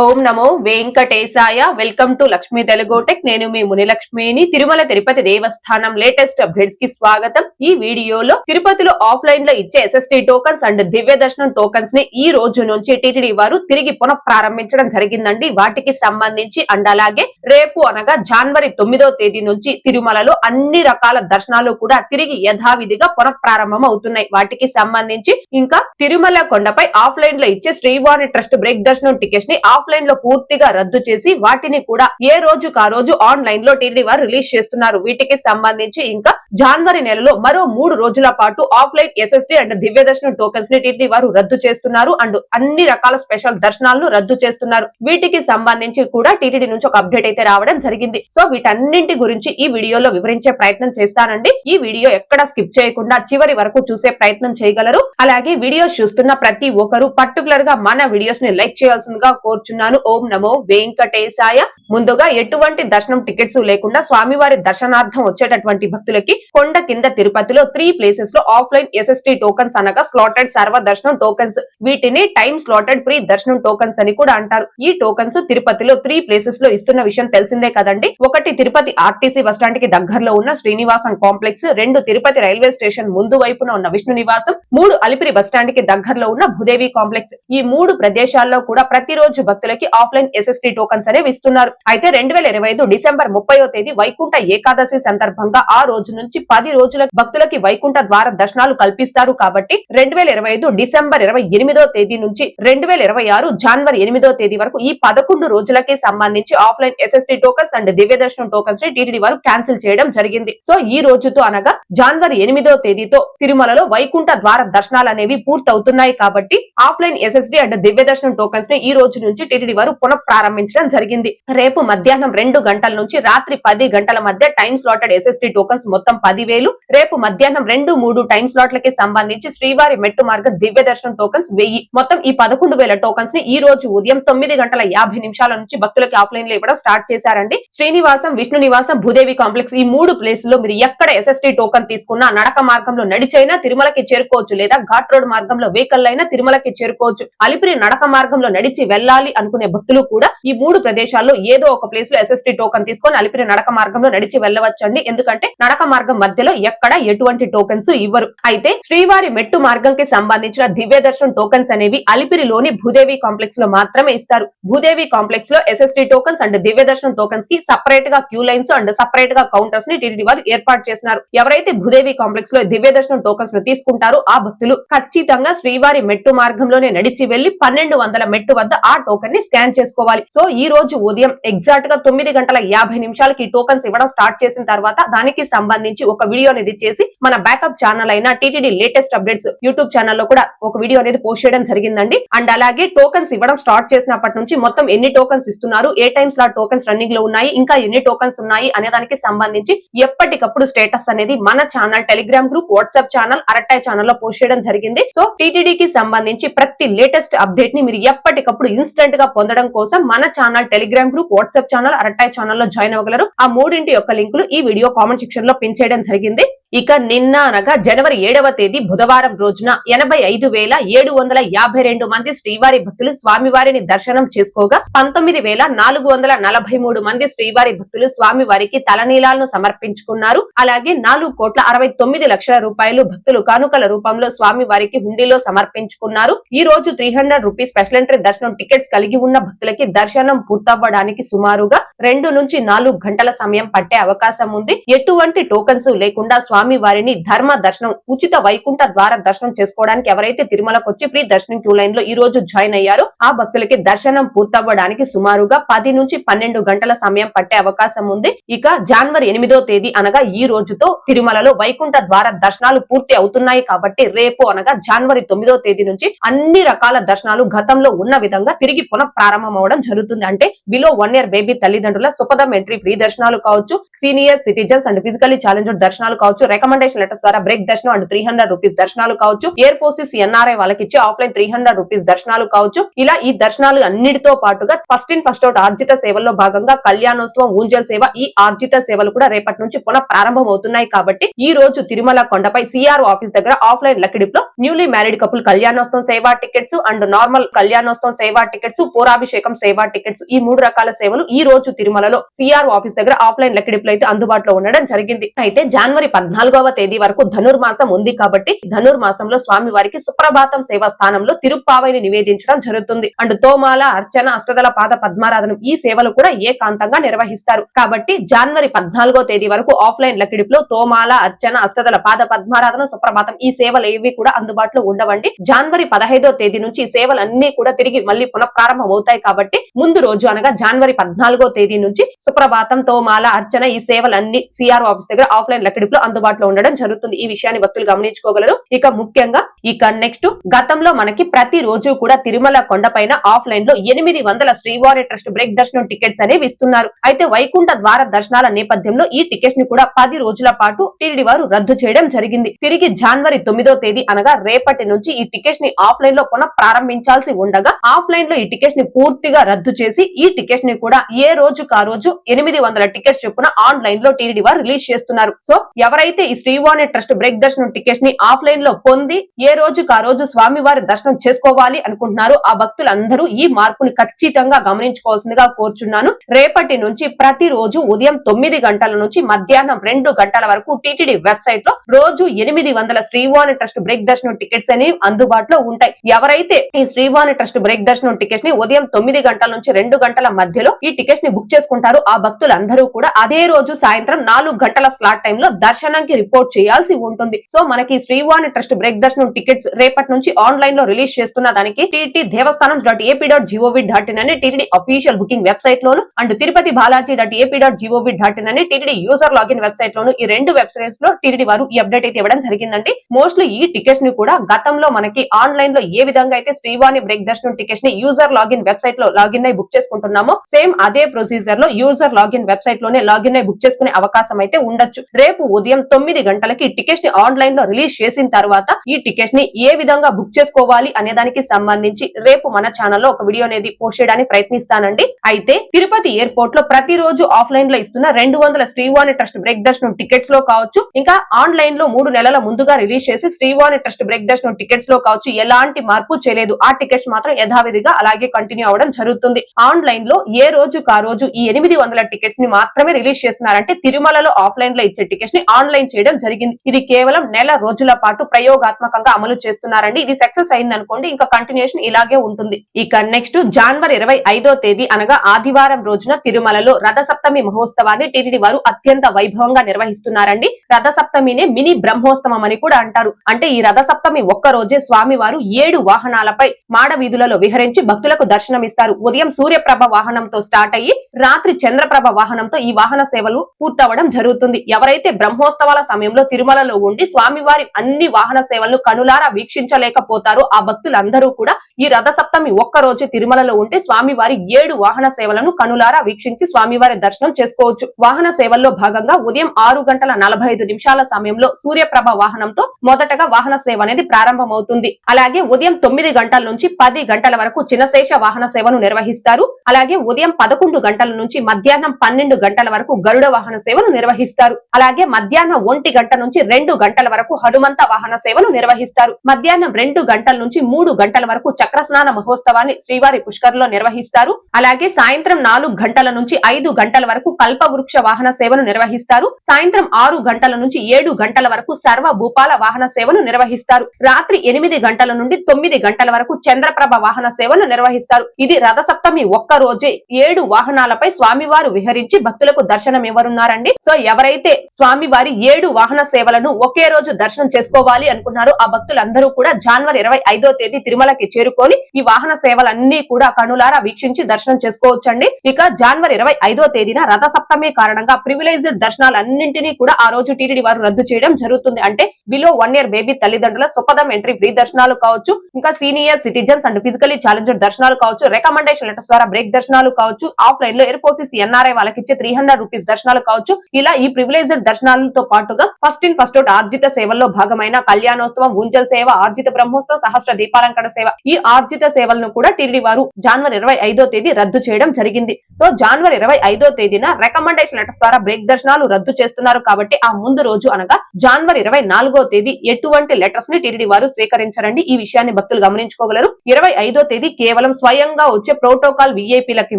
ఓం నమో వెంకటేశాయ. Welcome to Lakshmi Telugu tech నేను మీ మునిలక్ష్మిని. తిరుమల తిరుపతి దేవస్థానం లేటెస్ట్ అప్డేట్స్కి స్వాగతం. ఈ వీడియోలో తిరుపతిలో ఆఫ్లైన్లో ఇచ్చే ఎస్ఎస్టీ టోకన్స్ అండ్ దివ్య దర్శనం టోకన్స్ని ఈ రోజు నుంచి టీటీడీ వారు తిరిగి పునః ప్రారంభించడం జరిగిందండి. వాటికి సంబంధించి అండ్ అలాగే రేపు అనగా జనవరి తొమ్మిదో తేదీ నుంచి తిరుమలలో అన్ని రకాల దర్శనాలు కూడా తిరిగి యథావిధిగా పునః ప్రారంభం అవుతున్నాయి. వాటికి సంబంధించి ఇంకా తిరుమల కొండపై ఆఫ్లైన్లో ఇచ్చే శ్రీవాణి ట్రస్ట్ బ్రేక్ దర్శనం టికెట్స్ని ఆఫ్ ఆఫ్లైన్లో పూర్తిగా రద్దు చేసి వాటిని కూడా ఏ రోజుకు ఆ రోజు ఆన్లైన్లో టీడీ వారు రిలీజ్ చేస్తున్నారు. వీటికి సంబంధించి ఇంకా జనవరి నెలలో మరో మూడు రోజుల పాటు ఆఫ్లైన్ ఎస్ఎస్డి అండ్ దివ్య దర్శనం టోకెన్స్ని టీడీ వారు రద్దు చేస్తున్నారు. అండ్ అన్ని రకాల స్పెషల్ దర్శనాలను రద్దు చేస్తున్నారు. వీటికి సంబంధించి కూడా టీటీడీ నుంచి ఒక అప్డేట్ అయితే రావడం జరిగింది. సో వీటన్నింటి గురించి ఈ వీడియోలో వివరించే ప్రయత్నం చేస్తానండి. ఈ వీడియో ఎక్కడ స్కిప్ చేయకుండా చివరి వరకు చూసే ప్రయత్నం చేయగలరు. అలాగే వీడియోస్ చూస్తున్న ప్రతి ఒక్కరు పర్టికులర్గా మన వీడియోస్ని లైక్ చేయాల్సిందిగా కోరుచున్నాను. ఓం నమో వెంకటేశాయ. ముందుగా ఎటువంటి దర్శనం టికెట్స్ లేకుండా స్వామివారి దర్శనార్థం వచ్చేటటువంటి భక్తులకి కొండ కింద తిరుపతిలో త్రీ ప్లేసెస్లో ఆఫ్లైన్ ఎస్ఎస్టీ టోకన్స్ అనగా స్లాటెడ్ సర్వ దర్శనం టోకన్స్ వీటిని టైమ్ స్లాటెడ్ ఫ్రీ దర్శనం టోకన్స్ అని కూడా అంటారు. ఈ టోకన్స్ తిరుపతిలో త్రీ ప్లేసెస్లో ఇస్తున్న విషయం తెలిసిందే కదండి. ఒకటి తిరుపతి ఆర్టీసీ బస్టాండ్కి దగ్గరలో ఉన్న శ్రీనివాసం కాంప్లెక్స్ రెండు తిరుపతి రైల్వే స్టేషన్ ముందు వైపున ఉన్న విష్ణు నివాసం మూడు అలిపిరి బస్టాండ్కి దగ్గరలో ఉన్న భూదేవి కాంప్లెక్స్. ఈ మూడు ప్రదేశాల్లో కూడా ప్రతిరోజు భక్తులకి ఆఫ్లైన్ ఎస్ఎస్టీ టోకన్స్ అనేవి ఇస్తున్నారు. అయితే రెండు వేల ఇరవై ఐదు డిసెంబర్ ముప్పయో తేదీ వైకుంఠ ఏకాదశి సందర్భంగా ఆ రోజు నుంచి పది రోజుల భక్తులకి వైకుంఠ ద్వార దర్శనాలు కల్పిస్తారు కాబట్టి రెండు వేల ఇరవై ఐదు డిసెంబర్ ఇరవై ఎనిమిదో తేదీ నుంచి రెండు వేల ఇరవై ఆరు జనవరి ఎనిమిదో తేదీ వరకు ఈ పదకొండు రోజులకి సంబంధించి ఆఫ్లైన్ ఎస్ఎస్టీ టోకన్స్ అండ్ దివ్య దర్శనం టోకన్స్ని టీటీడీ వారు క్యాన్సిల్ చేయడం జరిగింది. సో ఈ రోజుతో అనగా జనవరి ఎనిమిదో తేదీతో తిరుమలలో వైకుంఠ ద్వార దర్శనాలు అనేవి పూర్తవుతున్నాయి కాబట్టి ఆఫ్లైన్ ఎస్ఎస్టీ అండ్ దివ్య దర్శనం టోకన్స్ని ఈ రోజు నుంచి టీటీడీ వారు పునఃప్రారంభించడం జరిగింది. రేపు మధ్యాహ్నం రెండు గంటల నుంచి రాత్రి పది గంటల మధ్య టైమ్ స్లాటెడ్ ఎస్ఎస్టీ టోకన్స్ మొత్తం పదివేలు. రేపు మధ్యాహ్నం రెండు మూడు టైం స్లాట్లకి సంబంధించి శ్రీవారి మెట్టు మార్గం దివ్య దర్శనం టోకన్స్ వెయ్యి. మొత్తం ఈ పదకొండు వేల టోకన్స్ని ఈ రోజు ఉదయం తొమ్మిది గంటల యాభై నిమిషాల నుంచి భక్తులకి ఆఫ్లైన్లో ఇవ్వడం స్టార్ట్ చేశారండి. శ్రీనివాసం విష్ణు నివాసం భూదేవి కాంప్లెక్స్ ఈ మూడు ప్లేస్లో మీరు ఎక్కడ ఎస్ఎస్టీ టోకన్ తీసుకున్నా నడక మార్గంలో నడిచైనా తిరుమలకి చేరుకోవచ్చు లేదా ఘాట్ రోడ్ మార్గంలో వెహికల్ అయినా తిరుమలకి చేరుకోవచ్చు. అలిపిరి నడక మార్గంలో నడిచి వెళ్ళాలి అనుకునే భక్తులు కూడా ఈ మూడు ప్రదేశాల్లో ఏదో ఒక ప్లేస్లో ఎస్ఎస్టీ టోకన్ తీసుకొని అలిపిరి నడక మార్గంలో నడిచి వెళ్ళవచ్చండి. ఎందుకంటే నడక మార్గం మధ్యలో ఎక్కడ ఎటువంటి టోకెన్స్ ఇవ్వరు. అయితే శ్రీవారి మెట్టు మార్గం కి సంబంధించిన దివ్య దర్శనం టోకెన్స్ అనేవి అలిపిరిలోని భూదేవి కాంప్లెక్స్లో మాత్రమే ఇస్తారు. భూదేవి కాంప్లెక్స్లో ఎస్ఎస్టీ టోకన్స్ అండ్ దివ్య దర్శనం టోకన్స్కి సపరేట్గా క్యూ లైన్స్ అండ్ సపరేట్గా కౌంటర్స్ని టీడీ వారు ఏర్పాటు చేసినారు. ఎవరైతే భూదేవి కాంప్లెక్స్లో దివ్య దర్శనం టోకన్స్ను తీసుకుంటారో ఆ భక్తులు ఖచ్చితంగా శ్రీవారి మెట్టు మార్గంలోనే నడిచి వెళ్ళి పన్నెండు వందల మెట్టు వద్ద ఆ టోకెన్ ని స్కాన్ చేసుకోవాలి. సో ఈ రోజు ఉదయం ఎగ్జాక్ట్గా తొమ్మిది గంటల యాభై నిమిషాలకి టోకన్స్ ఇవ్వడం స్టార్ట్ చేసిన తర్వాత దానికి సంబంధించి ఒక వీడియో అనేది చేసి మన బ్యాకప్ ఛానల్ అయిన టీటీడీ లేటెస్ట్ అప్డేట్స్ యూట్యూబ్ ఛానల్లో కూడా ఒక వీడియో అనేది పోస్ట్ చేయడం జరిగిందండి. అండ్ అలాగే టోకన్స్ ఇవ్వడం స్టార్ట్ చేసినప్పటి నుంచి మొత్తం ఎన్ని టోకన్స్ ఇస్తున్నారు ఏ టైమ్స్ లా టోకన్స్ రన్నింగ్లో ఉన్నాయి ఇంకా ఎన్ని టోకన్స్ ఉన్నాయి అనే దానికి సంబంధించి ఎప్పటికప్పుడు స్టేటస్ అనేది మన channel Telegram group WhatsApp channel Arattai ఛానల్లో పోస్ట్ చేయడం జరిగింది. సో టీటీడీకి సంబంధించి ప్రతి లేటెస్ట్ అప్డేట్ని మీరు ఎప్పటికప్పుడు ఇన్స్టెంట్ గా పొందడం కోసం మన channel Telegram group WhatsApp channel Arattai ఛానల్లో జాయిన్ అవ్వగలరు. ఆ మూడింటి యొక్క లింకులు ఈ వీడియో కామెంట్ సెక్షన్లో పిన్ చేయడం జరిగింది. ఇక నిన్న అనగా జనవరి ఏడవ తేదీ బుధవారం రోజున ఎనభై ఐదు వేల ఏడు వందల యాభై రెండు మంది శ్రీవారి భక్తులు స్వామివారిని దర్శనం చేసుకోగా పంతొమ్మిది వేల నాలుగు వందల నలభై మూడు మంది శ్రీవారి భక్తులు స్వామివారికి తలనీలాలను సమర్పించుకున్నారు. అలాగే నాలుగు కోట్ల అరవై తొమ్మిది లక్షల రూపాయలు భక్తులు కానుకల రూపంలో స్వామివారికి హుండీలో సమర్పించుకున్నారు. ఈ రోజు three hundred rupees special entry దర్శనం టికెట్స్ కలిగి ఉన్న భక్తులకి దర్శనం పూర్తవ్వడానికి సుమారుగా రెండు నుంచి నాలుగు గంటల సమయం పట్టే అవకాశం ఉంది. ఎటువంటి టోకన్స్ లేకుండా స్వామి వారిని ధర్మ దర్శనం ఉచిత వైకుంఠ ద్వార దర్శనం చేసుకోవడానికి ఎవరైతే తిరుమలకు వచ్చి ఫ్రీ దర్శనం క్యూ లైన్లో ఈ రోజు జాయిన్ అయ్యారో ఆ భక్తులకి దర్శనం పూర్తవ్వడానికి సుమారుగా పది నుంచి పన్నెండు గంటల సమయం పట్టే అవకాశం ఉంది. ఇక జనవరి ఎనిమిదో తేదీ అనగా ఈ రోజుతో తిరుమలలో వైకుంఠ ద్వార దర్శనాలు పూర్తి అవుతున్నాయి కాబట్టి రేపు అనగా జనవరి తొమ్మిదో తేదీ నుంచి అన్ని రకాల దర్శనాలు గతంలో ఉన్న విధంగా తిరిగి పునః ప్రారంభం అవడం జరుగుతుంది. అంటే బిలో వన్ ఇయర్ బేబీ తల్లిదండ్రుల సుపదం ఎంట్రీ ఫ్రీ దర్శనాలు కావచ్చు senior citizens and physically challenged దర్శనాలు కావచ్చు రికమెండేషన్ లెటర్స్ ద్వారా బ్రేక్ దర్శనం అండ్ త్రీ హండ్రెడ్ రూపీస్ దర్శనాలు కావచ్చు. ఎయిర్ ఫోర్సెస్ ఎన్ఆర్ఐ వాళ్ళకి ఇచ్చే ఆఫ్లైన్ త్రీ హండ్రెడ్ రూపీస్ దర్శనాలు కావచ్చు. ఇలా ఈ దర్శనాలు అన్నిటితో పాటుగా ఫస్ట్ ఇన్ ఫస్ట్ అవుట్ ఆర్జిత సేవల్లో భాగంగా కళ్యాణోత్సవం ఊంజల్ సేవ ఈ ఆర్జిత సేవలు కూడా రేపటి నుంచి పునః ప్రారంభం అవుతున్నాయి కాబట్టి ఈ రోజు తిరుమల కొండపై సిఆర్ ఆఫీస్ దగ్గర ఆఫ్లైన్ లక్కిడిప్లో న్యూలీ మ్యారీడ్ కపుల్ కళ్యాణోత్సవం సేవా టికెట్స్ అండ్ నార్మల్ కళ్యాణోత్సవం సేవా టికెట్స్ పూరాభిషేకం సేవా టికెట్స్ ఈ మూడు రకాల సేవలు ఈ రోజు తిరుమలలో సిఆర్ ఆఫీస్ దగ్గర ఆఫ్లైన్ లక్కిడిప్లో అయితే అందుబాటులో ఉండడం జరిగింది. అయితే జనవరి పద్నాలుగవ తేదీ వరకు ధనుర్మాసం ఉంది కాబట్టి ధనుర్మాసంలో స్వామి వారికి సుప్రభాతం సేవా స్థానంలో తిరుప్పావైని నివేదించడం జరుగుతుంది. అండ్ తోమాల అర్చన అష్టదల పాద పద్మారాధనం ఈ సేవలు కూడా ఏకాంతంగా నిర్వహిస్తారు. కాబట్టి జనవరి పద్నాలుగో తేదీ వరకు ఆఫ్లైన్ లక్కిడిప్ తోమాల అర్చన అష్టదల పాద పద్మారాధన సుప్రభాతం ఈ సేవలు ఏవి కూడా అందుబాటులో ఉండవండి. జనవరి పదహైదో తేదీ నుంచి ఈ సేవలన్నీ కూడా తిరిగి మళ్ళీ పునఃప్రారంభం అవుతాయి కాబట్టి ముందు రోజు అనగా జనవరి పద్నాలుగో తేదీ నుంచి సుప్రభాతం తోమాల అర్చన ఈ సేవలన్నీ సిఆర్ఓ ఆఫీస్ దగ్గర ఆఫ్లైన్ లెక్కడిప్ అందుబాటు అందుబాటులో ఉండడం జరుగుతుంది. ఈ విషయాన్ని భక్తులు గమనించుకోగలరు. ఇక ముఖ్యంగా ఇక నెక్స్ట్ గతంలో మనకి ప్రతి రోజు కూడా తిరుమల కొండపైన ఆఫ్లైన్లో ఎనిమిది వందల శ్రీవారి ట్రస్ట్ బ్రేక్ దర్శనం టికెట్స్ అనేవి ఇస్తున్నారు. అయితే వైకుంఠ ద్వార దర్శనాల నేపథ్యంలో ఈ టికెట్స్ని కూడా పది రోజుల పాటు టీడీ వారు రద్దు చేయడం జరిగింది. తిరిగి జనవరి తొమ్మిదో తేదీ అనగా రేపటి నుంచి ఈ టికెట్స్ని ఆఫ్లైన్లో పునః ప్రారంభించాల్సి ఉండగా ఆఫ్లైన్లో ఈ టికెట్స్ని పూర్తిగా రద్దు చేసి ఈ టికెట్స్ని కూడా ఏ రోజుకు ఆ రోజు ఎనిమిది వందల టికెట్స్ చొప్పున ఆన్లైన్లో టీడీ వారు రిలీజ్ చేస్తున్నారు. సో ఎవరైతే ఈ శ్రీవాణి ట్రస్ట్ బ్రేక్ దర్శనం టికెట్స్ని ఆఫ్లైన్లో పొంది ఏ రోజుకు ఆ రోజు స్వామివారి దర్శనం చేసుకోవాలి అనుకుంటున్నారో ఆ భక్తులందరూ ఈ మార్పుని ఖచ్చితంగా గమనించుకోవాల్సిందిగా కోరుచున్నాను. రేపటి నుంచి ప్రతి రోజు ఉదయం తొమ్మిది గంటల నుంచి మధ్యాహ్నం రెండు గంటల వరకు టీటీడీ వెబ్సైట్లో రోజు ఎనిమిది వందల శ్రీవాణి ట్రస్ట్ బ్రేక్ దర్శనం టికెట్స్ అనేవి అందుబాటులో ఉంటాయి. ఎవరైతే ఈ శ్రీవాణి ట్రస్ట్ బ్రేక్ దర్శనం టికెట్స్ని ఉదయం తొమ్మిది గంటల నుంచి రెండు గంటల మధ్యలో ఈ టికెట్స్ని బుక్ చేసుకుంటారు ఆ భక్తులందరూ కూడా అదే రోజు సాయంత్రం నాలుగు గంటల స్లాట్ టైంలో దర్శనం ప్రభుత్వానికి రిపోర్ట్ చేయాల్సి ఉంటుంది. సో మనకి శ్రీవాణి ట్రస్ట్ బ్రేక్ దర్శనం టికెట్స్ రేపటి నుంచి ఆన్లైన్లో రిలీజ్ చేస్తున్న దానికి TT Devasthanam dot AP dot G O V dot in అని TTD official booking website loan and Tirupati Balaji dot AP dot G O V dot in అని TTD user login website లోను ఈ రెండు వెబ్సైట్స్లో TTD వారు ఈ update అయితే ఇవ్వడం జరిగిందండి. మోస్ట్లీ ఈ టికెట్స్ని కూడా గతంలో మనకి ఆన్లైన్లో ఏ విధంగా అయితే శ్రీవాణి బ్రేక్ దర్శనం టికెట్స్ని యూజర్ లాగిన్ వెబ్సైట్లో లాగిన్ అయి బుక్ చేసుకుంటున్నామో సేమ్ అదే ప్రొసీజర్లో యూజర్ లాగిన్ వెబ్సైట్లోనే లాగిన్ అయి బుక్ చేసుకునే అవకాశం అయితే ఉండొచ్చు. రేపు ఉదయం తొమ్మిది గంటలకి టికెట్స్ని ఆన్లైన్లో రిలీజ్ చేసిన తర్వాత ఈ టికెట్స్ని ఏ విధంగా బుక్ చేసుకోవాలి అనే దానికి సంబంధించి రేపు మన ఛానల్లో ఒక వీడియో అనేది పోస్ట్ చేయడానికి ప్రయత్నిస్తానండి. అయితే తిరుపతి ఎయిర్పోర్ట్లో ప్రతిరోజు ఆఫ్లైన్లో ఇస్తున్న రెండు వందల శ్రీవాణి ట్రస్ట్ బ్రేక్ దర్శనం టికెట్స్లో కావచ్చు. ఇంకా ఆన్లైన్లో మూడు నెలల ముందుగా రిలీజ్ చేసి శ్రీవాణి ట్రస్ట్ బ్రేక్ దర్శనం టికెట్స్లో కావచ్చు. ఎలాంటి మార్పు చేయలేదు. ఆ టికెట్స్ మాత్రం యథావిధిగా అలాగే కంటిన్యూ అవ్వడం జరుగుతుంది. ఆన్లైన్లో ఏ రోజుకు ఆ రోజు ఈ ఎనిమిది వందల టికెట్స్ని మాత్రమే రిలీజ్ చేస్తున్నారంటే తిరుమలలో ఆఫ్లైన్లో ఇచ్చే టికెట్స్ని ఆన్లైన్ చేయడం జరిగింది. ఇది కేవలం నెల రోజుల పాటు ప్రయోగాత్మకంగా అమలు చేస్తున్నారండి. ఇది సక్సెస్ అయింది అనుకోండి ఇంకా కంటిన్యూషన్ ఇలాగే ఉంటుంది. ఇక నెక్స్ట్ జనవరి ఇరవై ఐదో తేదీ అనగా ఆదివారం రోజున తిరుమలలో రథసప్తమి మహోత్సవాన్ని టీటీడీ వారు అత్యంత వైభవంగా నిర్వహిస్తున్నారండి. రథసప్తమినే మినీ బ్రహ్మోత్సవం అని కూడా అంటారు. అంటే ఈ రథసప్తమి ఒక్క రోజే స్వామి వారు ఏడు వాహనాలపై మాడ వీధులలో విహరించి భక్తులకు దర్శనమిస్తారు. ఉదయం సూర్యప్రభ వాహనంతో స్టార్ట్ అయ్యి రాత్రి చంద్రప్రభ వాహనంతో ఈ వాహన సేవలు పూర్తవడం జరుగుతుంది. ఎవరైతే బ్రహ్మోత్సవాలు సమయంలో తిరుమలలో ఉండి స్వామివారి అన్ని వాహన సేవలను కనులారా వీక్షించలేకపోతారు. ఆ భక్తులందరూ కూడా ఈ రథ సప్తమి ఒక్క రోజు తిరుమలలో ఉంటే స్వామివారి ఏడు వాహన సేవలను కనులారా వీక్షించి స్వామివారి దర్శనం చేసుకోవచ్చు. వాహన సేవల్లో భాగంగా ఉదయం ఆరు గంటల నలభై ఐదు నిమిషాల సమయంలో సూర్యప్రభ వాహనంతో మొదటగా వాహన సేవ అనేది ప్రారంభమవుతుంది. అలాగే ఉదయం తొమ్మిది గంటల నుంచి పది గంటల వరకు చిన్నశేష వాహన సేవను నిర్వహిస్తారు. అలాగే ఉదయం పదకొండు గంటల నుంచి మధ్యాహ్నం పన్నెండు గంటల వరకు గరుడ వాహన సేవను నిర్వహిస్తారు. అలాగే మధ్యాహ్నం ఒంటి గంట నుంచి రెండు గంటల వరకు హనుమంత వాహన సేవను నిర్వహిస్తారు. మధ్యాహ్నం రెండు గంటల నుంచి మూడు గంటల వరకు చక్రస్నాన మహోత్సవాన్ని శ్రీవారి పుష్కర్లో నిర్వహిస్తారు. అలాగే సాయంత్రం నాలుగు గంటల నుంచి ఐదు గంటల వరకు కల్ప వృక్ష వాహన సేవను నిర్వహిస్తారు. సాయంత్రం ఆరు గంటల నుంచి ఏడు గంటల వరకు సర్వ భూపాల వాహన సేవను నిర్వహిస్తారు. రాత్రి ఎనిమిది గంటల నుండి తొమ్మిది గంటల వరకు చంద్రప్రభ వాహన సేవను నిర్వహిస్తారు. ఇది రథసప్తమి ఒక్క రోజే ఏడు వాహనాలపై స్వామివారు విహరించి భక్తులకు దర్శనం ఇవ్వనున్నారండి. సో ఎవరైతే స్వామివారి ఏడు వాహన సేవలను ఒకే రోజు దర్శనం చేసుకోవాలి అనుకున్నారో ఆ భక్తులందరూ కూడా జనవరి ఇరవై ఐదో తేదీ తిరుమలకి చేరుకొని ఈ వాహన సేవలన్నీ కూడా కనులారా వీక్షించి దర్శనం చేసుకోవచ్చండి. ఇక జనవరి ఇరవై ఐదో తేదీన రథ సప్తమి కారణంగా ప్రివిలైజ్డ్ దర్శనాలన్నింటినీ కూడా ఆ రోజు టీటీడీ వారు రద్దు చేయడం జరుగుతుంది. అంటే బిలో వన్ ఇయర్ బేబీ తల్లిదండ్రుల సుపదం ఎంట్రీ ఫ్రీ దర్శనాలు కావచ్చు ఇంకా senior citizens and physically challenger దర్శనాలు కావచ్చు రికమెండేషన్ లెటర్స్ ద్వారా బ్రేక్ దర్శనాలు కావచ్చు ఆఫ్లైన్లో ఎయిర్ఫోర్సెస్ ఎన్ఆర్ఐ వాళ్ళకి ఇచ్చే త్రీ హండ్రెడ్ రూపీస్ దర్శనాలు కావచ్చు. ఇలా ఈ ప్రివిలైజ్డ్ దర్శనాలతో పాటుగా ఫస్ట్ ఇన్ ఫస్ట్ అవుట్ ఆర్జిత సేవల్లో భాగమైన కళ్యాణోత్సవం ఉంజల్ సేవ ఆర్జిత బ్రహ్మోత్సవం సహస్ర దీపాలంకర సేవ ఈ ఆర్జిత సేవలను కూడా టీడీ వారు జనవరి ఇరవై ఐదో తేదీ రద్దు చేయడం జరిగింది. సో జనవరి ఇరవై ఐదో తేదీన రికమెండేషన్ లెటర్స్ ద్వారా బ్రేక్ దర్శనాలు రద్దు చేస్తున్నారు కాబట్టి ఆ ముందు రోజు అనగా జనవరి ఇరవై నాలుగో తేదీ ఎటువంటి లెటర్స్ని టీడీ వారు స్వీకరించారండి. ఈ విషయాన్ని భక్తులు గమనించుకోగలరు. ఇరవై ఐదో తేదీ కేవలం స్వయంగా వచ్చే ప్రోటోకాల్ విఐపీలకి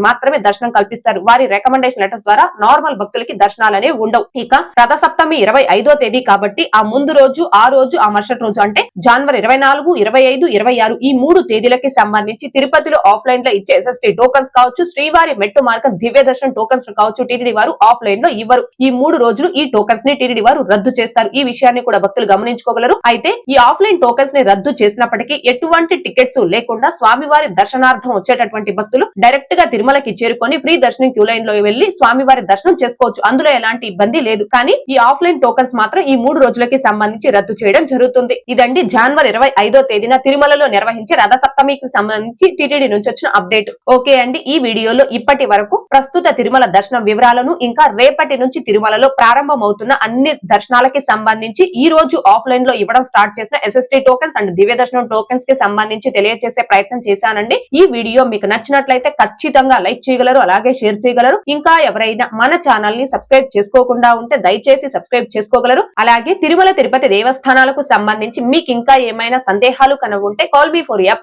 మాత్రమే దర్శనం కల్పిస్తారు. వారి రికమెండేషన్ లెటర్స్ ద్వారా నార్మల్ భక్తులకి దర్శనాలు అనేవి ఉండవు. ఇక రథ సప్తమి ఇరవై ఐదో తేదీ కాబట్టి ఆ ముందు రోజు ఆ రోజు ఆ మరుసటి రోజు అంటే జనవరి ఇరవై నాలుగు ఇరవై ఐదు ఇరవై ఆరు ఈ మూడు తేదీలకి సంబంధించి తిరుపతిలో ఆఫ్లైన్లో ఇచ్చే ఎస్ఎస్టీ టోకన్స్ కావచ్చు శ్రీవారి మెట్టు మార్గం దివ్య దర్శనం టోకన్స్ కావచ్చు టీటీడీ వారు ఆఫ్లైన్లో ఇవ్వరు. ఈ మూడు రోజులు ఈ టోకన్స్ని టీటీడీ వారు రద్దు చేస్తారు. ఈ విషయాన్ని కూడా భక్తులు గమనించుకోగలరు. అయితే ఈ ఆఫ్లైన్ టోకన్స్ని రద్దు చేసినప్పటికీ ఎటువంటి టికెట్స్ లేకుండా స్వామివారి దర్శనార్థం వచ్చేటటువంటి భక్తులు డైరెక్ట్గా తిరుమలకి చేరుకొని ఫ్రీ దర్శనం క్యూ లైన్లో వెళ్ళి స్వామివారి దర్శనం చేసుకోవచ్చు. అందులో ఎలాంటి ఇబ్బంది లేదు. కానీ ఈ ఆఫ్లైన్ టోకన్స్ మాత్రం ఈ మూడు రోజులకి సంబంధించి రద్దు చేయడం జరుగుతుంది. ఇదండి జనవరి ఇరవై ఐదో తేదీన తిరుమలలో నిర్వహించే రథ సప్తమికి సంబంధించి టీటీడీ నుంచి వచ్చిన అప్డేట్. ఓకే అండి ఈ వీడియోలో ఇప్పటి వరకు ప్రస్తుత తిరుమల దర్శనం వివరాలను ఇంకా రేపటి నుంచి తిరుమలలో ప్రారంభమవుతున్న అన్ని దర్శనాలకి సంబంధించి ఈ రోజు ఆఫ్లైన్లో ఇవ్వడం స్టార్ట్ చేసిన ఎస్ఎస్టీ టోకెన్స్ అండ్ దివ్య దర్శనం టోకెన్స్కి సంబంధించి తెలియజేసే ప్రయత్నం చేశానండి. ఈ వీడియో మీకు నచ్చినట్లయితే ఖచ్చితంగా లైక్ చేయగలరు అలాగే షేర్ చేయగలరు. ఇంకా ఎవరైనా మన ఛానల్ని సబ్స్క్రైబ్ చేసుకోకుండా ఉంటే దయచేసి సబ్స్క్రైబ్ చేసుకోగలరు. అలాగే తిరుమల తిరుపతి దేవస్థానాలకు సంబంధించి మీకు ఇంకా ఏమైనా సందేహాలు కనుగొంటే ఉంటే కాల్ బీ ఫోర్